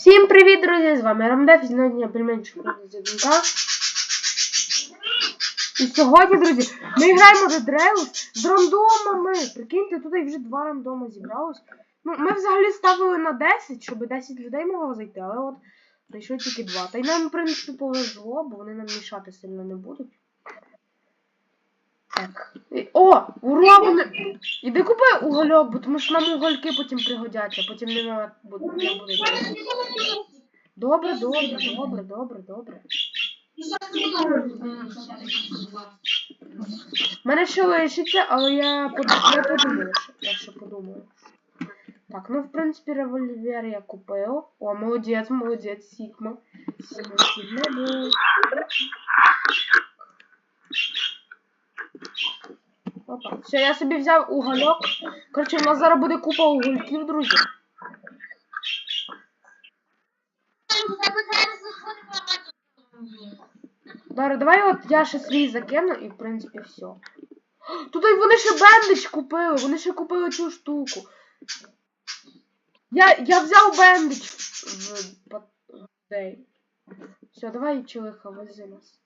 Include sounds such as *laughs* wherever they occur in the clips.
Всім привіт, друзі! З вами Рамдеф і сьогодні я пельменчик з Дінка. І сьогодні, друзі, ми граємо в Дреус з рандомами. Прикиньте, тут вже два рандома зібралось. Ну, ми взагалі ставили на 10, щоб 10 людей могло зайти, але от прийшло тільки два. Та й нам, в принципі, повезло, бо вони нам мішати сильно не будуть. Так. О! Ура! Вони... Іди купи угольок, бо тому що нам угольки потім пригодяться, потім. Не буде. Добре, добре, добре, добре, добре. У мене ще лишиться, але я, под... я подумаю, я ще подумаю. Так, ну в принципі револьвер я купив. О, молодець, молодець, Сігма. Сігма, Сігма був. Опа. Все, я собі взяв угольок. Коротше, у нас зараз буде купа угольків, друзі. Добре, давай от я ще свій закину і в принципі все. Тут вони ще бендич купили, вони ще купили цю штуку. Я, я взяв бендич в. Все, давай чоловіка, вези нас.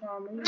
Да, ми...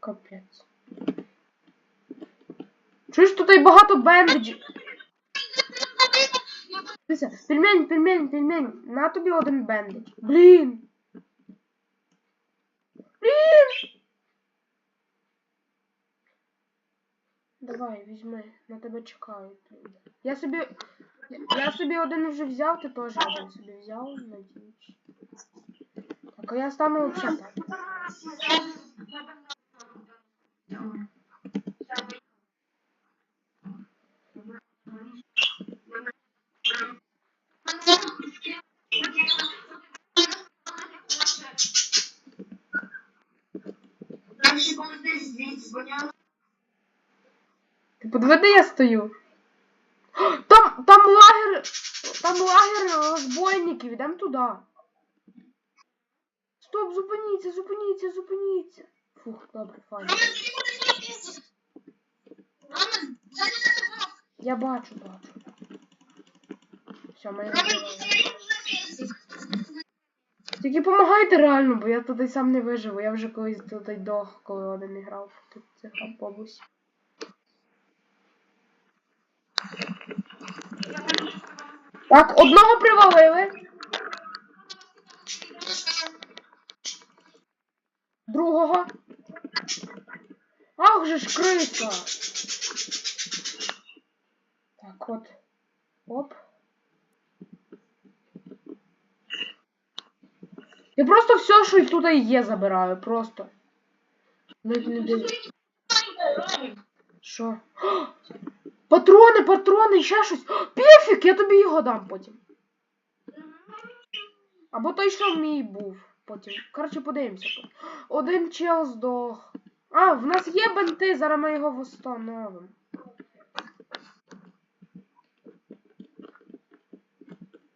Капець. Чуєш, тут і багато бендиджів. Дивися, пельмень, пельмень, пельмень. На тобі один бендидж. Блін. Блін. Давай, візьми, на тебе чекають. Я собі. Я собі один вже взяв, ти теж один собі взяв, надіюсь. Так, а я стану взагалі так. Ти подиви, Де я стою. Там, там лагер. Там лагер розбойників, йдемо туди. Стоп, зупиніться, зупиніться, зупиніться. Фух, добре, файно. Я бачу, бачу. Все, моя Тільки помагайте реально, бо я туди сам не виживу. Я вже колись туди дох, коли один грав тут цих автобусів. Так, одного привалили. Другого. Ах же ж криса. Так, от. Оп. Я просто все, що тут є, забираю. Просто. Навіть не дивлюсь. Що? Патрони, патрони, ще щось. О, Пефік, я тобі його дам потім. Або той, що мій був потім. Коротше, подивимося. Один чел здох. А, в нас є бенти, зараз ми його встановимо.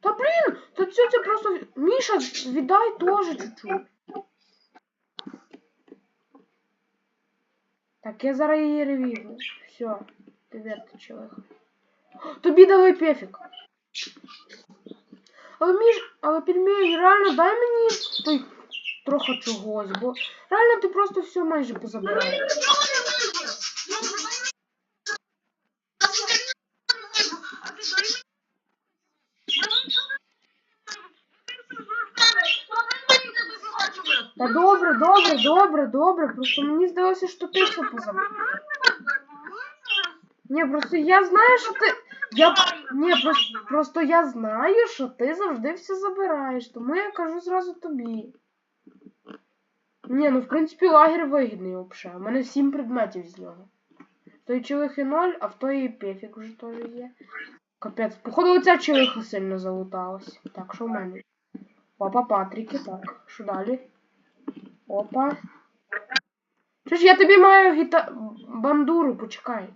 Та блін, та це, це просто. Міша, віддай теж чуть-чуть. Так, я зараз її ревігну. Все, чоловік. Тобі дали пефік. Але між. Але пельмень, реально дай мені той трохи чогось, бо реально ти просто все майже позабираєш. Та добре, добре, добре, добре. Просто мені здалося, що ти все позабираєш. Ні, просто я знаю, що ти. Я ні, просто, просто я знаю, що ти завжди все забираєш, тому я кажу зразу тобі. Ні, ну в принципі лагер вигідний взагалі. У мене сім предметів з нього. Той чолих і ноль, а в той і пефік вже теж є. Капець, походу оця чолиха сильно залуталась. Так, що в мене? Опа, Патріки, так. Що далі? Опа. Ж я тобі маю гіта... бандуру, почекай.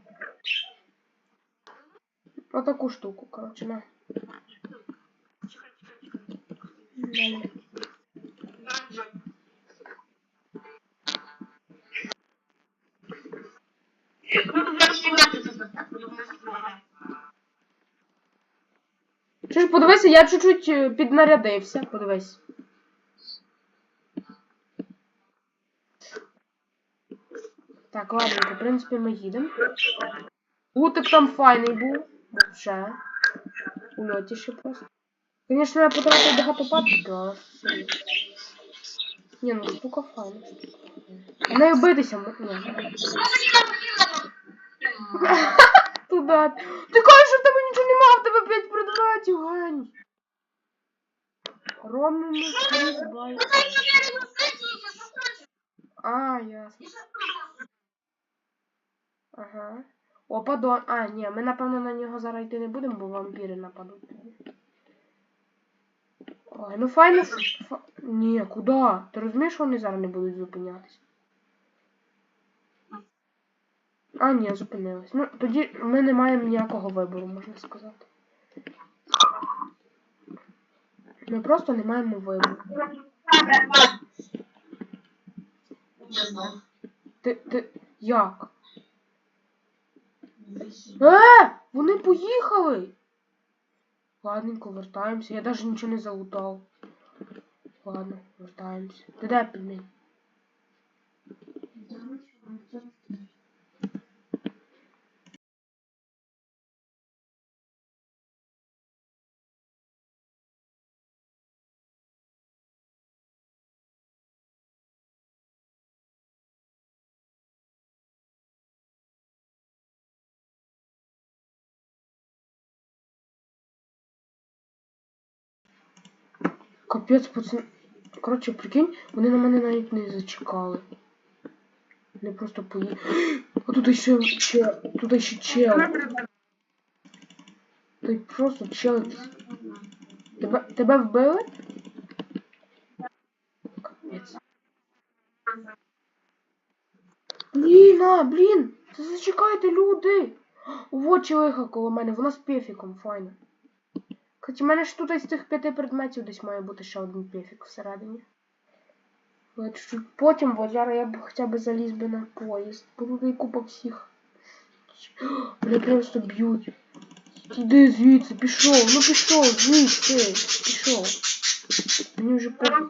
Отаку штуку, коротше, на. Далі. Ж подивися, я чуть-чуть е, піднарядився. Подивись. Так, ладненько, в принципі, ми їдемо. Лутик там файний був. Вообще. У льоті ще просто. Звісно, я потратив багато патчиків, але все. Ні, ну штука файна. Не битися, м- ні. *laughs* Туда. Ти кажеш, що в тебе нічого нема, в тебе 5 предметів, Гань. Ромний скрізь бай. А, ясно. Ага. О, падон. А, ні, ми напевно на нього зараз йти не будемо, бо вампіри нападуть. Ой, ну файно. фа- Ні, куди? Ти розумієш, що вони зараз не будуть зупинятися? А, ні, зупинились. Ну, тоді ми не маємо ніякого вибору, можна сказати. Ми просто не маємо вибору. Ти, ти, як? Е, вони поїхали. Ладненько, вертаємося. Я навіть нічого не залутав. Ладно, вертаємося. Ти де пельмень? Капець, пацан. Коротше, прикинь, вони на мене навіть не зачекали. Вони просто поїхали. А тут ще, ще, тут ще чел. Тут просто чел. Тебе, тебе вбили? Капець. Блін, а, блін! Зачекайте, люди! Вот челиха коло мене, вона з пефіком, файно. Хоч у мене ж тут із цих п'яти предметів десь має бути ще один пефік всередині. Але чуть-чуть потім, бо зараз я б хоча б заліз би на поїзд. І купа всіх. Мене просто б'ють. Іди звідси, пішов, ну пішов, звідси, пішов. Мені вже похуй.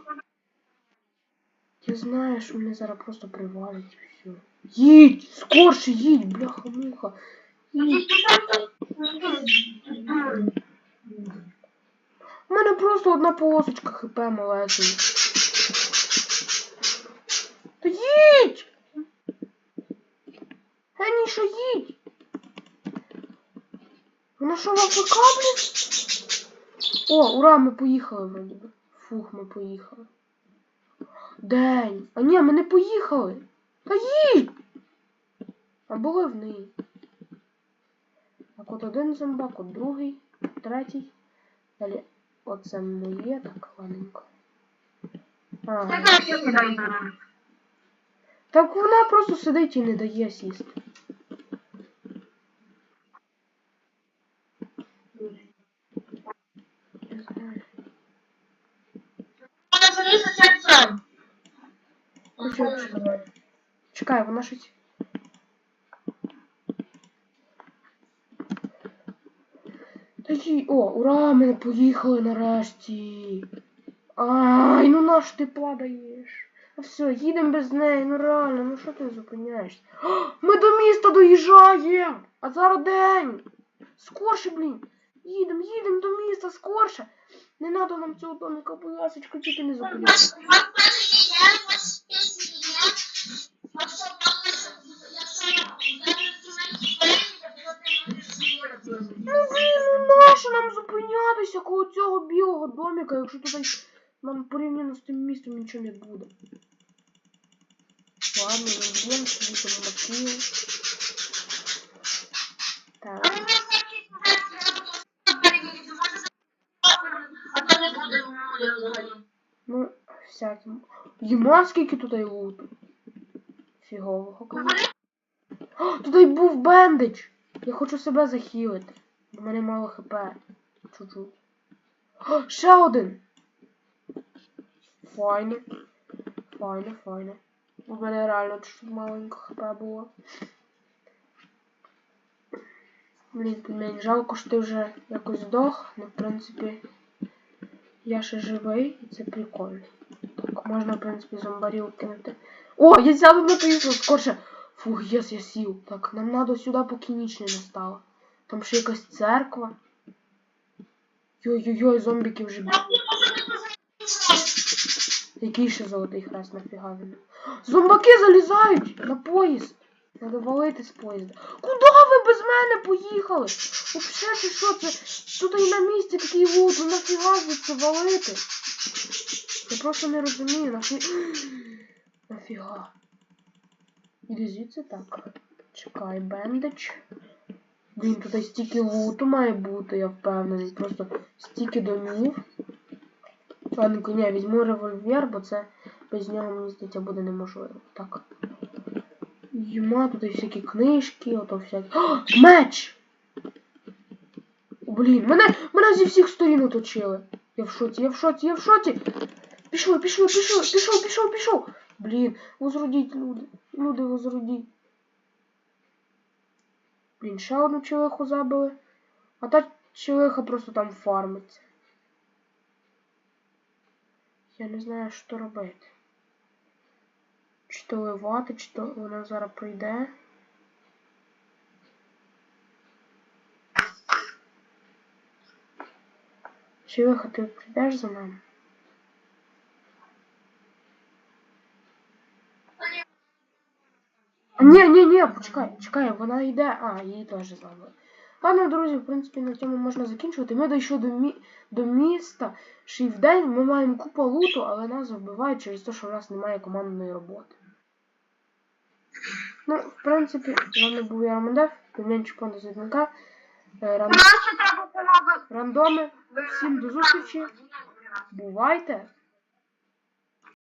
Я знаю, що мене зараз просто привалить все. Їдь! Скорше їдь, бляха-муха. Їдь. У мене просто одна полосочка хп малесенька. Та їдь! Геніша, їдь! Вона що в АФК? О, ура, ми поїхали би. Фух, ми поїхали. День. А ні, ми не поїхали. Та їдь! А були в неї. Так от один зомбак, от другий, третій. Далі оце моє, так ладненько. А, так вона просто сидить і не дає сісти. Чекай, вона щось. Та О, ура, ми поїхали нарешті. Ай, ну наш ти падаєш. А все, їдемо без неї, ну реально, ну що ти зупиняєшся? Ми до міста доїжджаємо! А зараз день! Скорше, блін! Їдемо, їдемо до міста, скорше! Не треба нам цього домика, ласочка, тільки не зупиняйся. Зупинятися коло цього білого домика, якщо тут нам порівняно з тим містом нічого не буде. Ладно, розб'ємо собі там мотив. Так. Ну, всяким. Єма скільки тут і луту. Фігового тут і був бендич! Я хочу себе захилити. У мене мало хп. Чуть-чуть. О, ще один! Файно. Файно, файно. У мене реально чуть маленько хп було. Блін, пельмень, жалко, що ти вже якось здох, ну в принципі. Я ще живий, і це прикольно. Так, можна, в принципі, зомбарів кинути. О, я сяду на крісло, скорше. Фух, єс, я сів. Так, нам треба сюди, поки ніч не настала. Там ще якась церква. Йой-йой-йой, зомбіки вже. Який ще золотий хрест нафіга він? Зомбаки залізають на поїзд. Надо валити з поїзда. Куди ви без мене поїхали? Вообще чи що це? Тут і на місці такий лут, ну нафіга звідси валити? Я просто не розумію, нафі... Нафіга. Іди звідси так. Чекай, бендич. Блін, тут стільки луту має бути, я впевнений. Просто стільки домів. Ладненько, ні, візьму револьвер, бо це без нього, мені здається, буде неможливо. Так. Йма, тут і всякі книжки, ото всякі. О, меч! Блін, мене, мене зі всіх сторін оточили. Я в шоці, я в шоці, я в шоці. Пішли, пішли, пішли, пішов, пішов, пішов. Блін, возродіть, люди. Люди, возродіть. Блін, ще одну челиху забили. А та челиха просто там фармиться. Я не знаю, що робити. Чи то ливати, чи то вона зараз прийде. Челиха, ти прийдеш за нами? Ні, ні, ні, почекай, чекай, вона йде. А, її теж забили. Ладно, друзі, в принципі, на цьому можна закінчувати. Ми дійшли до, мі... до міста. Ще й в день ми маємо купу луту, але нас вбивають через те, що в нас немає командної роботи. Ну, в принципі, з вами був я Романдев, півненчик треба помагати? Рандоми. Всім до зустрічі. Бувайте!